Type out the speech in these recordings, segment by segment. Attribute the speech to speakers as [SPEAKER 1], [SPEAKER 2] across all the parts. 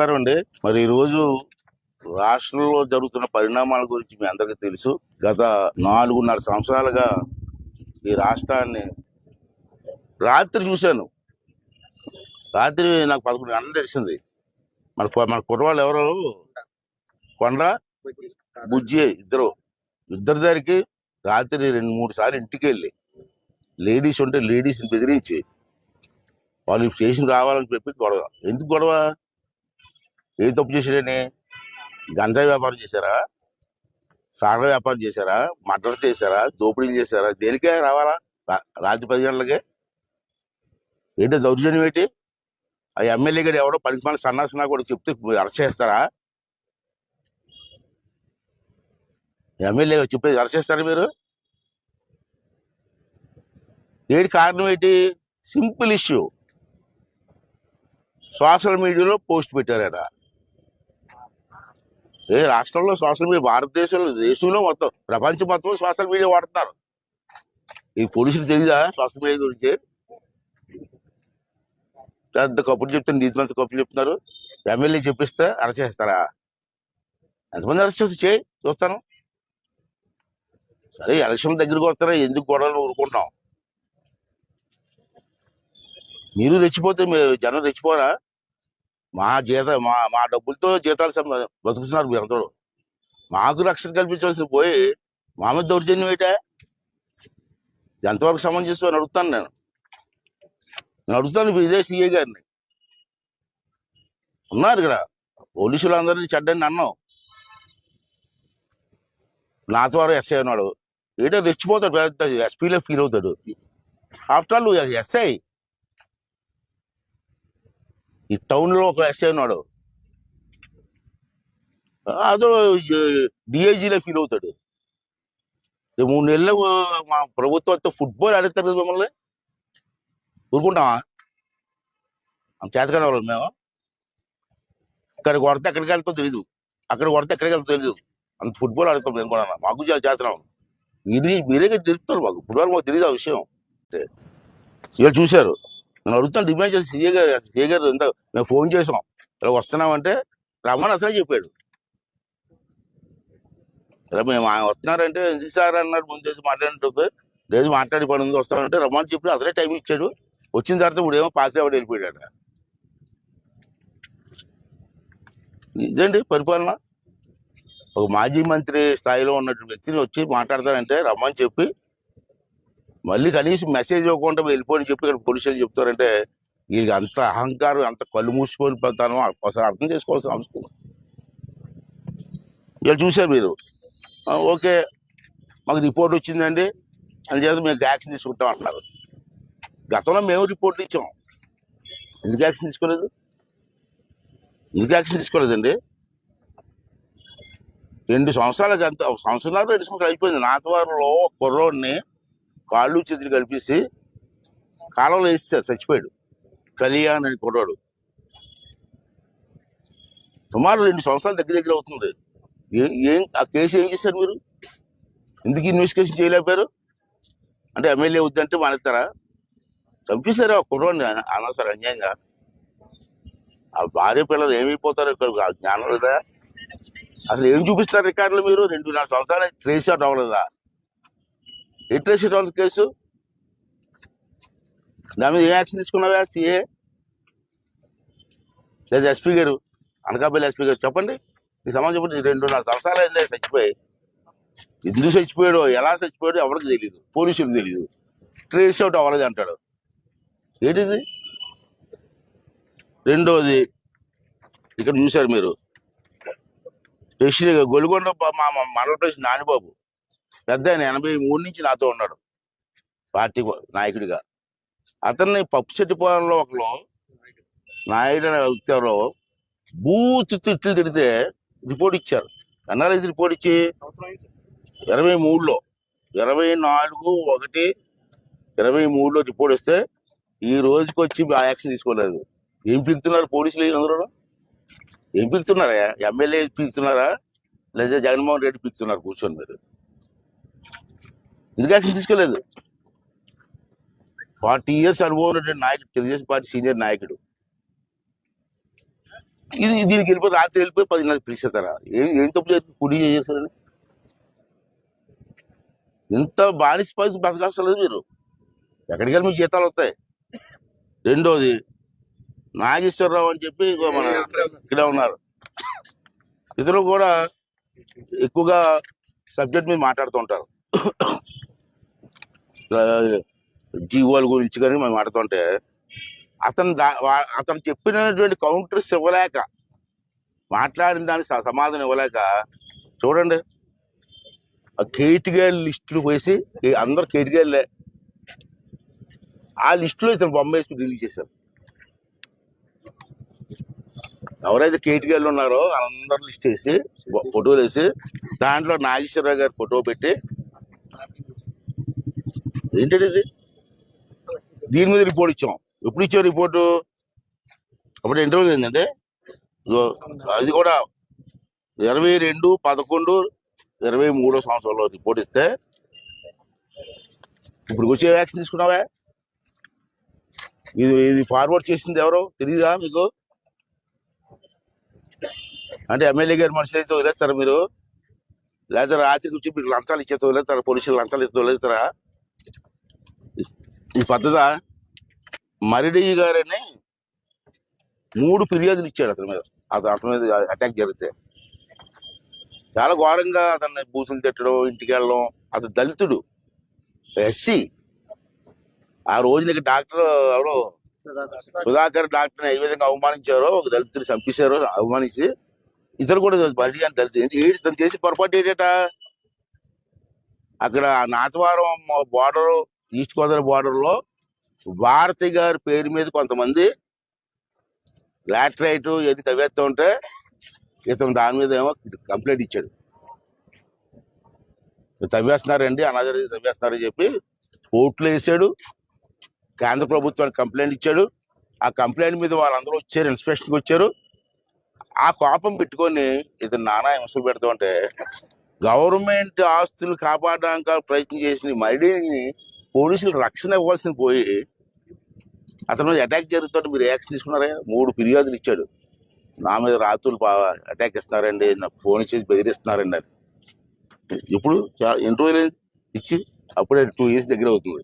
[SPEAKER 1] నమస్కారం అండి మరి ఈరోజు రాష్ట్రంలో జరుగుతున్న పరిణామాల గురించి మీ అందరికీ తెలుసు. గత నాలుగున్నర సంవత్సరాలుగా ఈ రాష్ట్రాన్ని రాత్రి చూశాను. రాత్రి నాకు పదకొండు గంటలు తెలిసింది. మన మన కుర్రవాళ్ళు ఎవరు? కొండ బుజ్జి ఇద్దరు. ఇద్దరి దగ్గరికి రాత్రి రెండు మూడు సార్లు ఇంటికి వెళ్ళి లేడీస్ ఉంటే లేడీస్ని బెదిరించి వాళ్ళు స్టేషన్ రావాలని చెప్పి గొడవ. ఎందుకు గొడవ? ఏ తప్పు చేశాడని గంజాయి వ్యాపారం చేశారా? సాగ వ్యాపారం చేశారా? మర్డర్ చేశారా? దోపిడీలు చేశారా? దేనికే రావాలా? రా- రాత్రి పది గంటలకే? ఏంటో దౌర్జన్యం ఏంటి? ఆ ఎమ్మెల్యే గారు ఎవడో పనికి మన సన్నాసనా కూడా చెప్తే అరెస్ట్ చేస్తారా? ఎమ్మెల్యే చెప్పేది అరెస్ట్ చేస్తారా మీరు? ఏంటి కారణం ఏంటి? Simple issue. సోషల్ మీడియాలో పోస్ట్ పెట్టారట. ఏ రాష్ట్రంలో సోషల్ మీడియా భారతదేశంలో దేశంలో మొత్తం ప్రపంచం మొత్తం సోషల్ మీడియా వాడుతున్నారు. ఈ పోలీసులు తెలియదా సోషల్ మీడియా గురించి? పెద్ద కప్పులు చెప్తారు నీతిమంత కప్పులు చెప్తున్నారు. ఎమ్మెల్యే చెప్పిస్తే అరెస్ట్ చేస్తారా? ఎంతమంది అరెస్ట్ చేసి చేయి చూస్తాను. సరే ఎలక్షన్ దగ్గరికి వస్తారా? ఎందుకు గొడవలు ఊరుకుంటున్నాం మీరు రెచ్చిపోతే జనం రెచ్చిపోరా? మా జీత మా మా డబ్బులతో జీతాలు బతుకుతున్నారు మీరు మాకు రక్షణ కల్పించవలసిన పోయి మా మీద దౌర్జన్యం ఏంటా? ఎంతవరకు సమంజసం అని అడుగుతాను నేను. నేను అడుగుతాను ఇదే సిఐ గారిని. ఉన్నారు ఇక్కడ. పోలీసులు అందరినీ చెడ్డని అన్నావు నా ద్వారా ఎస్ఐ అన్నాడు ఏంటో రెచ్చిపోతాడు పెద్ద ఎస్పీలో ఫీల్ అవుతాడు. After all SI. ఈ టౌన్లో ఒక ఎస్ఐ ఉన్నాడు. అదో డిఐజీలో ఫీల్ అవుతాడు. మూడు నెలలు మా ప్రభుత్వంతో ఫుట్బాల్ ఆడతారు కదా మిమ్మల్ని? ఊరుకుంటామా అంత చేతకాని వాళ్ళు మేము. ఇక్కడ కొడితే ఎక్కడికి వెళ్తాం తెలీదు. అక్కడ కొడితే ఎక్కడికి వెళ్తాం తెలీదు. అంత ఫుట్బాల్ ఆడతాం మేము కూడా మాకు చే- చేతనాం. మీరే మీరే తెలుపుతారు మాకు. ఫుట్బాల్ మాకు తెలియదు ఆ విషయం. ఇవాళ చూశారు. నేను అడుగుతాను డిమాండ్ చేసి సీఏ గారు సీఏ గారు ఎంత మేము ఫోన్ చేసాం. ఇలా వస్తున్నామంటే రమ్మని అసలే చెప్పాడు. ఇలా మేము ఆయన వస్తున్నారంటే ఎందుకు సార్ అన్నాడు ముందు మాట్లాడినట్టు లేదు మాట్లాడి పని ఉంది వస్తామంటే రమ్మని చెప్పి అసలే టైం ఇచ్చాడు. వచ్చిన తర్వాత ఇప్పుడు ఏమో పాకిరావాడు వెళ్ళిపోయాడు ఇదండి పరిపాలన? ఒక మాజీ మంత్రి స్థాయిలో ఉన్నటువంటి వ్యక్తిని వచ్చి మాట్లాడతారంటే రమ్మని చెప్పి మళ్ళీ కనీసం మెసేజ్ ఇవ్వకుండా వెళ్ళిపోని చెప్పి ఇక్కడ పోలీసులు చెప్తారంటే వీళ్ళకి అంత అహంకారం అంత కళ్ళు మూసుకొని పోతాను ఒకసారి అర్థం చేసుకోవాల్సిన అవసరం ఉంది. వీళ్ళు చూశారు మీరు. ఓకే మాకు రిపోర్ట్ వచ్చిందండి. అందుచేత మేము యాక్షన్ తీసుకుంటాం అంటున్నారు. గతంలో మేము రిపోర్ట్ ఇచ్చాం. ఎందుకు యాక్షన్ తీసుకోలేదు? ఎందుకు యాక్షన్ తీసుకోలేదండి? రెండు సంవత్సరాలకి అంత సంవత్సరాలు రెండు సంవత్సరాలు అయిపోయింది. నాతవారులో కుర్రోడిని కాళ్ళు చేతులు కలిపేసి కాలంలో వేస్తారు చచ్చిపోయాడు. కళ్యాణ్ అని కొన్నాడు సుమారు రెండు సంవత్సరాలు దగ్గర దగ్గర అవుతుంది. ఏం ఏం ఆ కేసు ఏం చేశారు మీరు? ఎందుకు ఇన్వెస్టిగేషన్ చేయలేకపోయారు? అంటే ఎమ్మెల్యే వద్దంటే మానేస్తారా? చంపేశారు ఆ కుర్రాన్ని అన- అనవసరం అన్యాయంగా. ఆ భార్య పిల్లలు ఏమైపోతారు ఇక్కడ ఆ జ్ఞానం లేదా? అసలు ఏం చూపిస్తారు రికార్డులు మీరు? రెండున్నర సంవత్సరాలు ట్రేస్ అవుట్ అవ్వలేదా? Literacy case. దాని మీద ఏ యాక్షన్ తీసుకున్నావా సిఏ? లేదా ఎస్పీ గారు? అనకాపల్లి ఎస్పీ గారు చెప్పండి. ఈ సమాజం చెప్పండి. రెండున్నర సంవత్సరాలు అయిందే చచ్చిపోయి. ఎందుకు చచ్చిపోయాడో ఎలా చచ్చిపోయాడో ఎవరికి తెలియదు పోలీసులకు తెలియదు ట్రేస్ అవుట్ అవ్వలేదు అంటాడు. ఏంటిది? రెండోది ఇక్కడ చూశారు మీరు. టెస్ట్ గొలుగొండ మా మా మండల ప్రెసిడెంట్ నానిబాబు. పెద్ద ఆయన ఎనభై మూడు నుంచి నాతో ఉన్నాడు. పార్టీ నాయకుడిగా. అతన్ని పప్పు చెట్టుపాలెంలో ఒకరు నాయుడు అనే వ్యక్తిలో ఎవరో బూత్ తిట్లు తిడితే రిపోర్ట్ ఇచ్చారు. ఎన్నాళ్ళు రిపోర్ట్ ఇచ్చి? ఇరవై మూడులో. ఇరవై నాలుగు ఒకటి ఇరవై మూడులో రిపోర్ట్ ఇస్తే ఈ రోజుకి వచ్చి ఆ యాక్షన్ తీసుకోలేదు. ఏం పిలుతున్నారు పోలీసులు అందరూ ఏం పిలుతున్నారా? ఎమ్మెల్యే పిలుతున్నారా? లేదా జగన్మోహన్ రెడ్డి పిలుతున్నారు కూర్చొని మీరు? ఎందుకు యాక్షన్ తీసుకోలేదు. ఫార్టీ ఇయర్స్ అనుభవం ఉన్నటువంటి నాయకుడు తెలుగుదేశం పార్టీ సీనియర్ నాయకుడు. ఇది దీనికి వెళ్ళిపోయి రాత్రి వెళ్ళిపోయి పదిన్నర పిలిచేస్తారా? ఏం ఏం తప్పు చేసి కుడి చేస్తారని ఇంత బానిస పరిస్థితి బతకాల్సిన లేదు మీరు? ఎక్కడికి వెళ్ళి మీకు జీతాలు వస్తాయి? రెండోది నాగేశ్వరరావు అని చెప్పి మన ఇక్కడే ఉన్నారు. ఇతరులు కూడా ఎక్కువగా సబ్జెక్ట్ మీద మాట్లాడుతుంటారు జీవోల గురించి కానీ మేము ఆడుతుంటే అతను దా అతను చెప్పినటువంటి కౌంటర్స్ ఇవ్వలేక మాట్లాడిన దానికి సమాధానం ఇవ్వలేక చూడండి ఆ కేటిగేల్ లిస్టులు వేసి అందరు కేటిగేళ్ళే. ఆ లిస్టులో ఇతను బొమ్మ వేసి రిలీజ్ చేశారు. ఎవరైతే కేటిగేళ్ళు ఉన్నారో అందరు లిస్ట్ వేసి ఫోటోలు వేసి దాంట్లో నాగేశ్వరరావు గారి ఫోటో పెట్టి ఏంటంటే ఇది? దీని మీద రిపోర్ట్ ఇచ్చాం. ఎప్పుడు ఇచ్చావు రిపోర్టు అప్పుడు ఇంటర్వ్యూ ఏంటంటే అది కూడా ఇరవై రెండు పదకొండు ఇరవై మూడో సంవత్సరంలో రిపోర్ట్ ఇస్తే ఇప్పుడు వచ్చే వ్యాక్సిన్ తీసుకున్నావా? ఇది ఇది ఫార్వర్డ్ చేసింది ఎవరో? తెలీదా మీకు? అంటే ఎమ్మెల్యే గారి మనుషులు అయితే వదిలేస్తారా మీరు? లేదా రాత్రికి వచ్చి మీరు లంచాలు ఇచ్చేతో వదిలేస్తారా? పోలీసులు లంచాలు ఇస్తే వదిలేస్తారా? ఈ పద్ధత? మరిడి గారని మూడు ఫిర్యాదులు ఇచ్చాడు అతని మీద. అతను అతని మీద అటాక్ జరిగితే. చాలా ఘోరంగా అతన్ని బూతులు తిట్టడం ఇంటికి వెళ్ళడం. అతను దళితుడు. ఎస్సీ. ఆ రోజు నీకు డాక్టర్ ఎవరో? సుధాకర్ డాక్టర్ని ఏ విధంగా అవమానించారో ఒక దళితుడు చంపేశారో అవమానించి ఇతరు కూడా బయటికి అని దళితుడు. ఏంటి? తను చేసి పొరపాటు ఏంటట? అక్కడ నాతవారం బార్డర్ ఈస్ట్ గోదావరి బార్డర్లో లో భారతి గారి పేరు మీద కొంతమంది లాటరైట్ ఇవన్నీ తవ్వేస్తూ ఉంటే ఇతను దాని మీద ఏమో కంప్లైంట్ ఇచ్చాడు. తవ్వేస్తున్నారండి అనాథరి తవ్వేస్తున్నారని చెప్పి కోర్టులో వేసాడు కేంద్ర ప్రభుత్వానికి కంప్లైంట్ ఇచ్చాడు. ఆ కంప్లైంట్ మీద వాళ్ళందరూ వచ్చారు ఇన్స్పెక్షన్కి వచ్చారు. ఆ కోపం పెట్టుకొని ఇతను నానా హింసలు పెడుతూ ఉంటే గవర్నమెంట్ ఆస్తులు కాపాడడానికి ప్రయత్నం చేసిన మరిడిని పోలీసులు రక్షణ ఇవ్వాల్సిన పోయి అతని మీద అటాక్ జరుగుతుంటే మీరు యాక్షన్ తీసుకున్నారా? మూడు ఫిర్యాదులు ఇచ్చాడు. నా మీద రాత్రులు అటాక్ ఇస్తున్నారండి నాకు ఫోన్ చేసి బెదిరిస్తున్నారండి అని. ఇప్పుడు ఇంటర్వ్యూలు ఇచ్చి అప్పుడే టూ ఇయర్స్ దగ్గర అవుతుంది.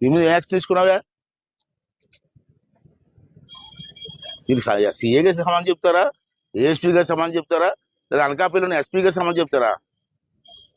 [SPEAKER 1] దీని మీద యాక్షన్ తీసుకున్నావా? దీనికి సీఏ గారి సమానం చెప్తారా? ఏఎస్పీ గారి సమానం చెప్తారా? లేదా అనకాపల్లిలోని ఎస్పీ గారి సమానం చెప్తారా?